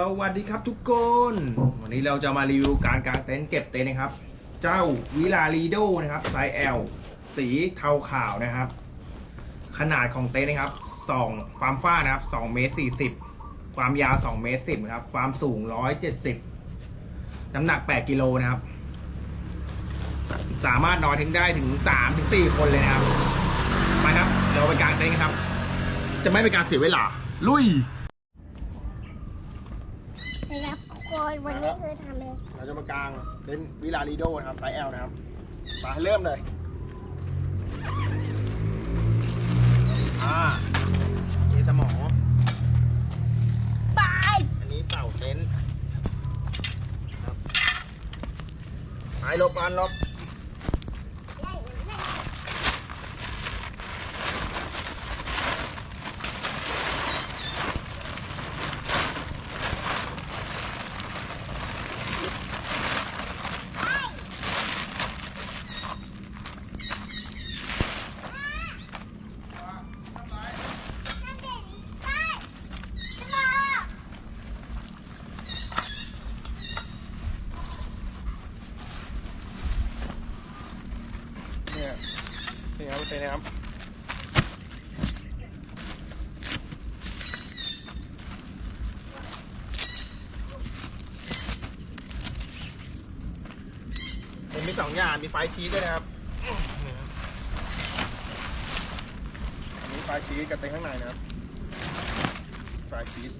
สวัสดีครับทุกคน วันนี้เราจะมารีวิวการกางเต็นท์เก็บเต็นท์นะครับ เจ้าวิลารีโดนะครับไซส์ L สีเทาขาวนะครับ ขนาดของเต็นท์นะครับ2ความฟ้านะครับ2เมตร40ความยาว2เมตร10นะครับ ความสูง170น้ำหนัก8กิโลนะครับ สามารถนอนถึงได้ถึง3ถึง4คนเลยนะครับไปครับ เราไปกางเต็นท์ครับ จะไม่เป็นการเสียเวลา ลุย นะครับทุกค นวันนี้คือทำเลยเราจะมากางเต็นท์วิลารีโดนะครับไซส์ L นะครับมาเริ่มเลยอ่าเจสมอ บายอันนี้เต่าเต็นท์ครับหายลบอันลบเนี่ย ครับเต็นท์นะครับมันมีสองอย่างมีไฟชีสด้วยนะครับอันนี้ไฟชีสกับเต็นท์ข้างในนะครับไฟชีส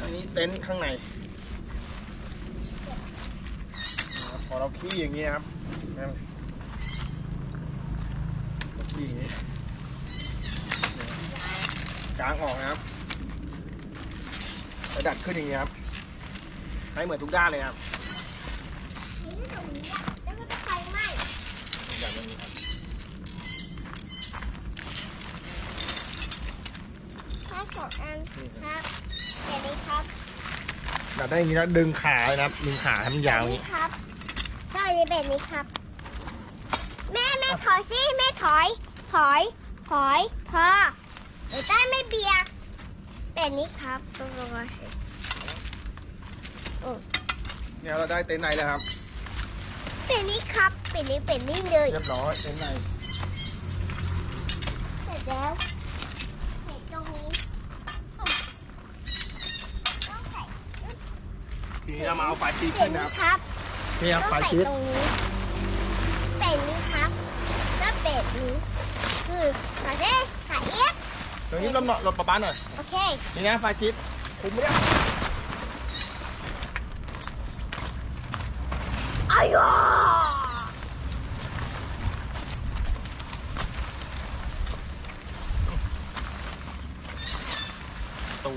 อันนี้เต็นท์ข้างในพอเราขี้อย่างนี้ครับ นะครับเราขี้อย่างนี้นะครับกางออกนะครับแล้วดัดขึ้นอย่างนี้ครับให้เหมือนทุกด้านเลยครับนี่ตรงนี้อะแล้วก็จะไฟไหม้แบบนี้ครับแค่สองอันครับเดี๋ยวนี้ครับดัดได้อย่างนี้แล้วดึงขาเลยนะครับดึงขาให้มันยาวอย่างนี่นี้ครับก็จะเป็นนี้ครับ แม่แม่ถอยสิแม่ถอย ถอยถอยพอเดี๋ยวใต้ไม่เบียกเป็นนี้ครับตัวตัวเนี่ยเราได้เต็นท์ในแล้วครับเป็นนี้ครับเป็นนี้เป็นนี่เลยเรียบร้อยเต็นท์ในเสร็จแล้วใส่ตรงนี้ต้องใส่ทีนี้เรามาเอาไฟชีสเป็ขึ้นนนะนี้ครับ ครับนี่ครับไฟต้องใส่ชีสตรงนี้ เป็นนี้ครับแล้วเป็ดนี้ คือขาเด้ขาเอียดตรงนี้ลมหน่อยลมประมาหน่อยโอเคนี่นะไฟชิดคุมไม่ได้อายอตู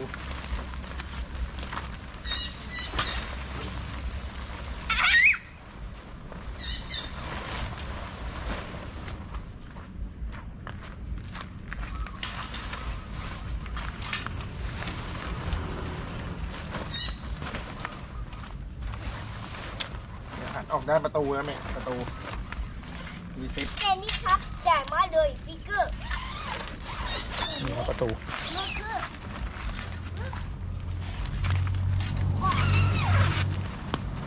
ออกได้านประตูนะแม่ประตูมีซิปเป็นนี้ครับใหญ่มากเลยฟิกเกอร์นี่ครับประตูมันคือ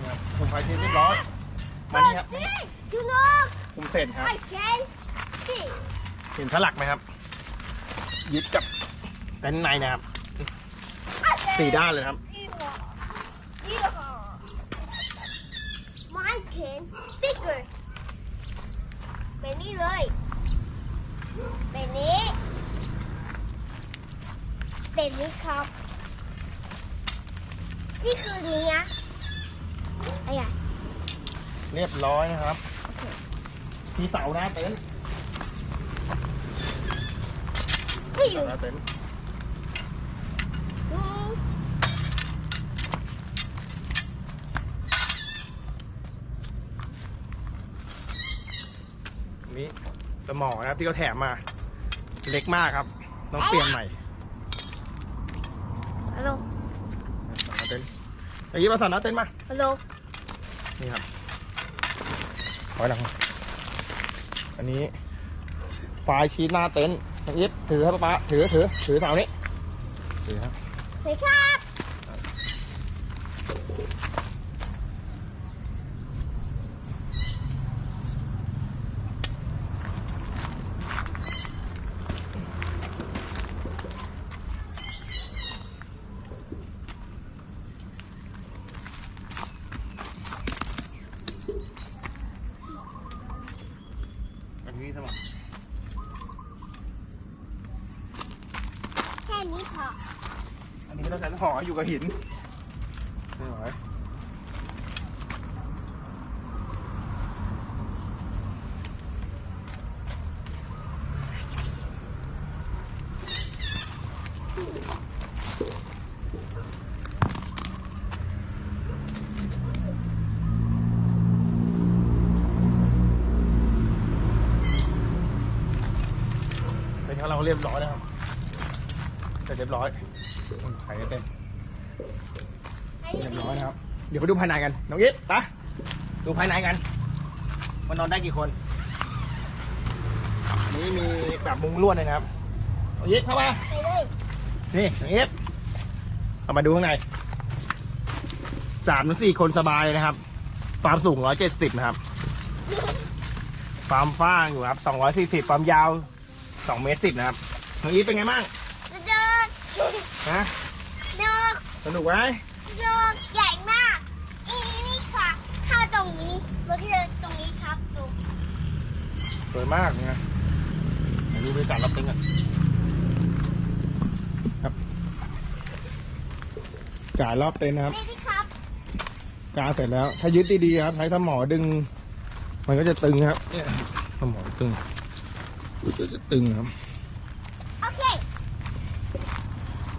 นี่ครับคุมไฟชีสเรียบร้อยมานี่ครับนี่ยูโน่คุมเสร็จครับ I can see เห็นสลักไหมครับ ยึดกับเต็นท์ในนะครับสี่ด้านเลยครับ can bigger เป็นนี่เลย เป็นนี้ เป็นนี้ครับ ที่คือนี้อะอะไรอะเรียบร้อยนะครับ มีเสาหน้าเต็นท์ไม่อยู่เสาหน้าเต็นท์ อืม นี่สมอนะครับที่เขาแถมมา เล็กมากครับ ต้องเปลี่ยนใหม่ฮัลโหลเสาหน้าเต็นท์อย่างนี้มาเสาหน้าเต็นท์มาฮัลโหลนี่ครับถอยหลังอันนี้ไฟล์ชีสหน้าเต็นท์น้องอีทถือครับป๊าป๊าถือถือถือเสานี้ถือครับสวัสดีครับ นี้พออันนี้ไม่ต้องใช้ห่ออยู่กับหินไม่ไหวเป็นของเราเรียบร้อยนะครับ เสร็จเรียบร้อยไข่เต็มให้เรียบดีร้อยนะครับ เดี๋ยวไปดูภายในกัน น้องยิปไปะดูภายในกันมันนอนได้กี่คนอันนี้มีแบบมุงลวดเลยนะครับน้องยิปเข้ามาไปเลยนี่น้องยิปเอามาดูข้างในสามถึงสี่คนสบายเลยนะครับ ความสูงร้อยเจ็ดสิบนะครับ ความฟ้างอยู่ครับสองร้อยสี่สิบความยาวสองเมตรสิบนะครับน้องยิปเป็นไงบ้างเดิน ฮะเดินสนุกไหมเดินใหญ่มากอีนี่ค่ะเข้าตรงนี้มันก็เดินตรงนี้ครับดูสวยมากนะเดี๋ยวดูบรรยากาศรับตึงกันครับกายรอบเต็นท์นะครับนี่นี่ครับกาเสร็จแล้ว ถ้ายึดดีๆครับ ใช้สมอดึง มันก็จะตึงครับเนี่ยสมอตึงมันจะตึงครับ โอเค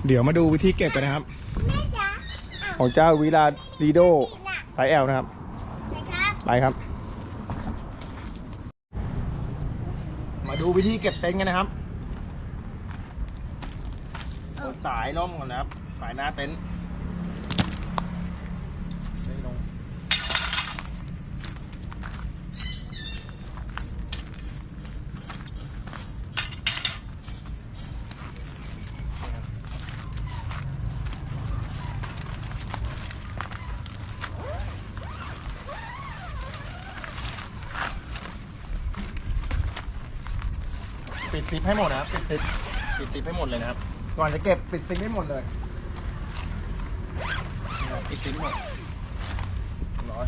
เดี๋ยวมาดูวิธีเก็บกันนะครับแม่จ๋าอ้าวของเจ้าวิลาดีโดนี่น่ะสายแอลนะครับนะครับ ไปครับ มาดูวิธีเก็บเต็นท์กันนะครับกดสายล่มก่อนนะครับ สายหน้าเต็นท์ ปิดซิปให้หมดนะครับปิดซิปปิดซิปให้หมดเลยนะครับก่อนจะเก็บปิดซิปให้หมดเลยนะครับปิดซิปให้หมดเรียบร้อย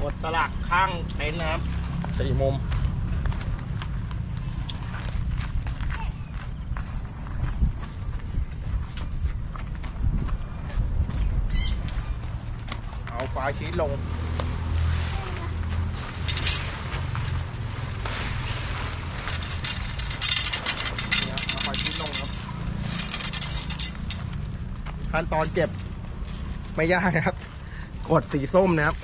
กดสลักข้างเต็นท์นะครับสี่มุมเอาฝาชีสลง นี่ครับเอาฝาชีสลงครับ ขั้นตอนเก็บ ไม่ยากนะครับ กดสีส้มนะครับ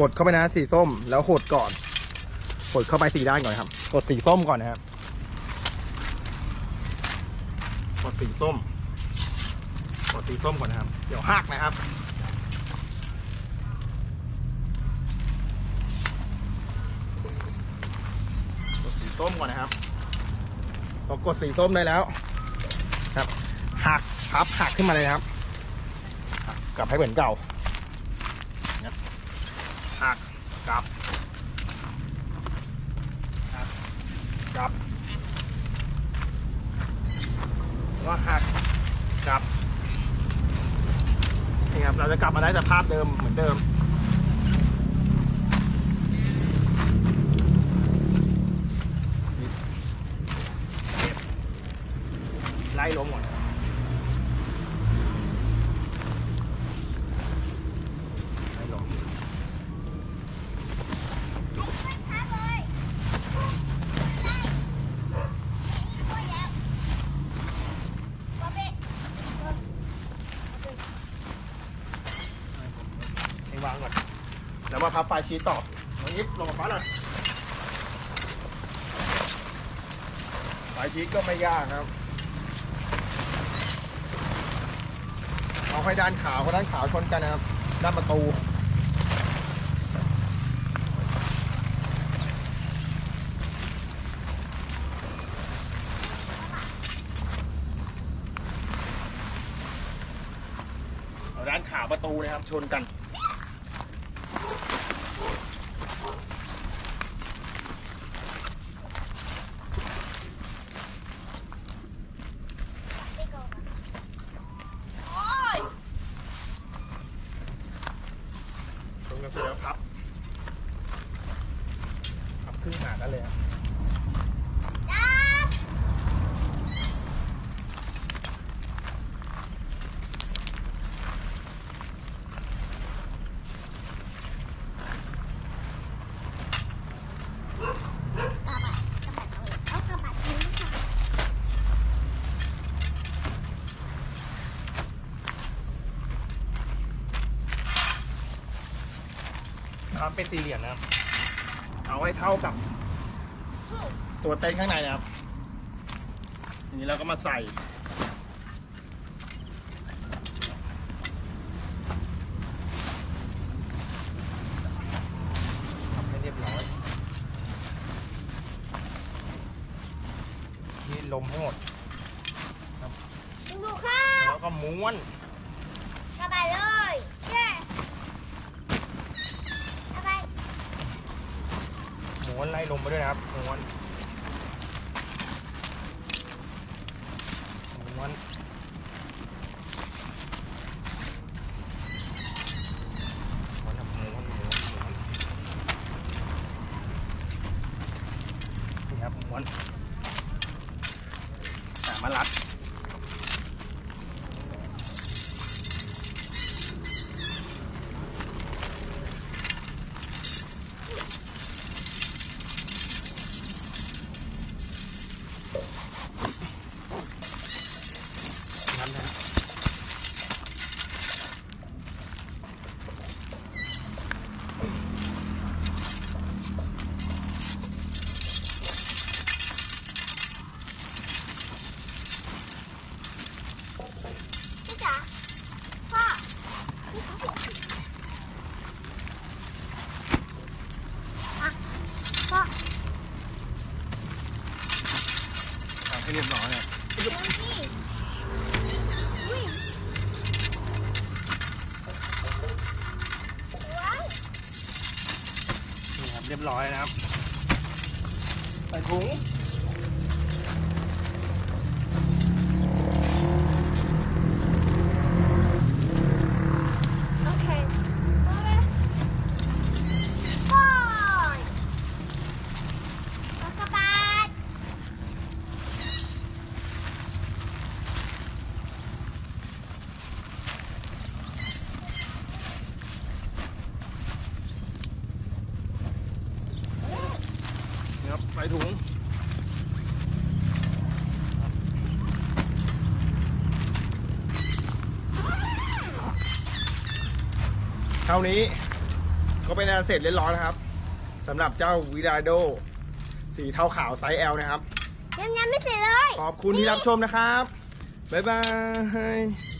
กดเข้าไปนะสีส้มแล้วหดก่อน กดเข้าไปสีด้านก่อนครับ กดสีส้มก่อนนะครับ กดสีส้ม กดสีส้มก่อนนะครับ เดี๋ยวหักนะครับกดสีส้มก่อนนะครับพอกดสีส้มได้แล้ว พับหักขึ้นมาเลยนะครับหักกลับให้เหมือนเก่านะครับหักกลับหักกลับแล้วก็หักกลับนี่ครับเราจะกลับมาได้สภาพเดิมเหมือนเดิม มาพับไฟชีตต่อน้องยิปลงกับฟ้าเลยไฟชีตก็ไม่ยากนะครับ เอาให้ด้านขาวกับด้านขาวชนกันนะครับ ด้านประตูเอาด้านขาวประตูนะครับชนกันนี่ก็โอ้ย ชนกันเสร็จแล้วพับ พับครึ่งหากันเลยครับ จับ ครับ เป็นสี่เหลี่ยมนะครับ เอาให้เท่ากับ ตัวเต็นท์ข้างในนะครับ ทีนี้เราก็มาใส่ทำให้เรียบร้อย นี่ลมให้หมดดูข้าวแล้วก็ม้วน สบายเลยเย้สบาย ม้ว นมมาด้วยนะครับนม้วน ม้วนครับม้วนม้วนม้วนนี่ครับม้วนอะมารัด งั้นนะ พี่จ๋าพ่ออะพ่อ ทำให้เรียบร้อยนะ ดูสิอุ้ยว้าว นี่ค ร้อยนะครับ ใส่ถุง โอเคโอเคพ่อแล้วกระบาด นี่ครับ ใส่ถุงเท่านี้ก็เป็นอันเสร็จเรียบร้อยนะครับสำหรับเจ้าวิดาโด สีเทาขาวไซส์ L นะครับ ยังยังไม่เสร็จเลย ขอบคุณที่รับชมนะครับ บ๊ายบาย